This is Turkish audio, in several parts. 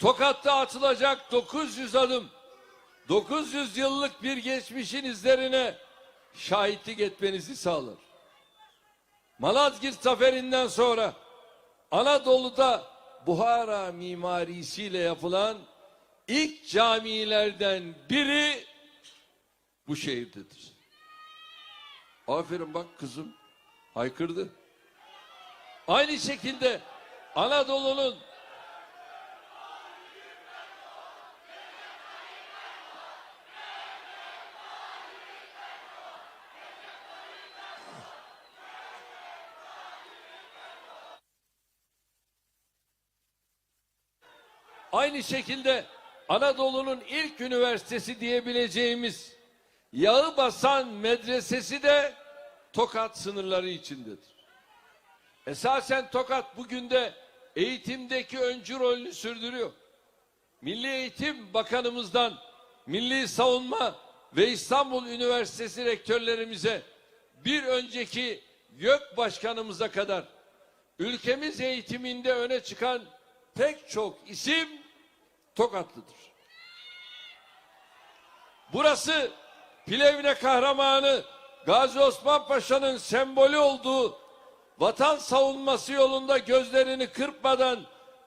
Tokat'ta atılacak 900 adım, 900 yıllık bir geçmişin izlerine şahitlik etmenizi sağlar. Malazgirt zaferinden sonra Anadolu'da Buhara mimarisiyle yapılan ilk camilerden biri bu şehirdedir. Aferin bak kızım haykırdı. Aynı şekilde Anadolu'nun Aynı şekilde Anadolu'nun ilk üniversitesi diyebileceğimiz yağı basan medresesi de Tokat sınırları içindedir. Esasen Tokat bugün de eğitimdeki öncü rolünü sürdürüyor. Milli Eğitim Bakanımızdan Milli Savunma ve İstanbul Üniversitesi rektörlerimize bir önceki YÖK Başkanımıza kadar ülkemiz eğitiminde öne çıkan pek çok isim Tokatlıdır. Burası Plevne kahramanı Gazi Osman Paşa'nın sembolü olduğu vatan savunması yolunda gözlerini kırpmadan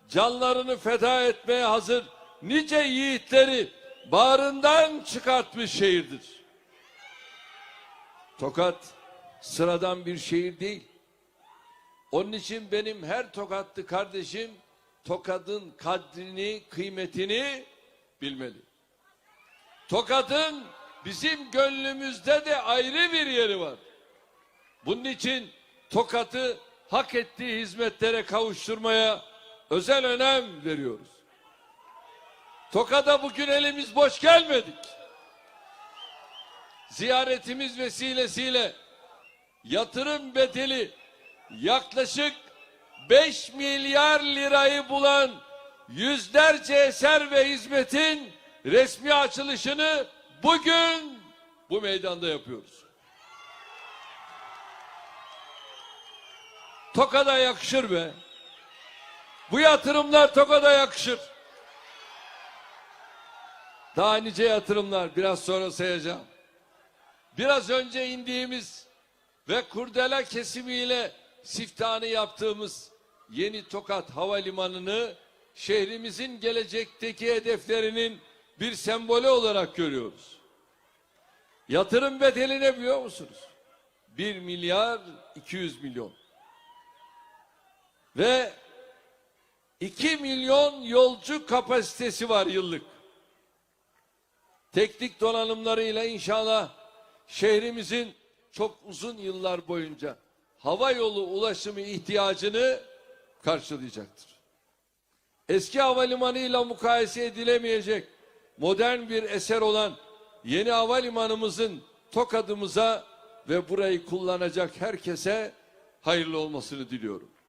canlarını feda etmeye hazır nice yiğitleri bağrından çıkartmış şehirdir. Tokat sıradan bir şehir değil. Onun için benim her Tokatlı kardeşim Tokat'ın kadrini, kıymetini bilmeli. Tokat'ın bizim gönlümüzde de ayrı bir yeri var. Bunun için Tokat'ı hak ettiği hizmetlere kavuşturmaya özel önem veriyoruz. Tokat'a bugün elimiz boş gelmedik. Ziyaretimiz vesilesiyle yatırım bedeli yaklaşık 5 milyar lirayı bulan yüzlerce eser ve hizmetin resmi açılışını bugün bu meydanda yapıyoruz. Tokada yakışır be. Bu yatırımlar Tokada yakışır. Daha nice yatırımlar biraz sonra sayacağım. Biraz önce indiğimiz ve kurdela kesimiyle siftahını yaptığımız yeni Tokat Havalimanı'nı şehrimizin gelecekteki hedeflerinin bir sembolü olarak görüyoruz. Yatırım bedeli ne biliyor musunuz? 1 milyar 200 milyon. Ve 2 milyon yolcu kapasitesi var yıllık. Teknik donanımlarıyla inşallah şehrimizin çok uzun yıllar boyunca hava yolu ulaşımı ihtiyacını karşılayacaktır. Eski havalimanıyla mukayese edilemeyecek modern bir eser olan yeni havalimanımızın Tokadımıza ve burayı kullanacak herkese hayırlı olmasını diliyorum.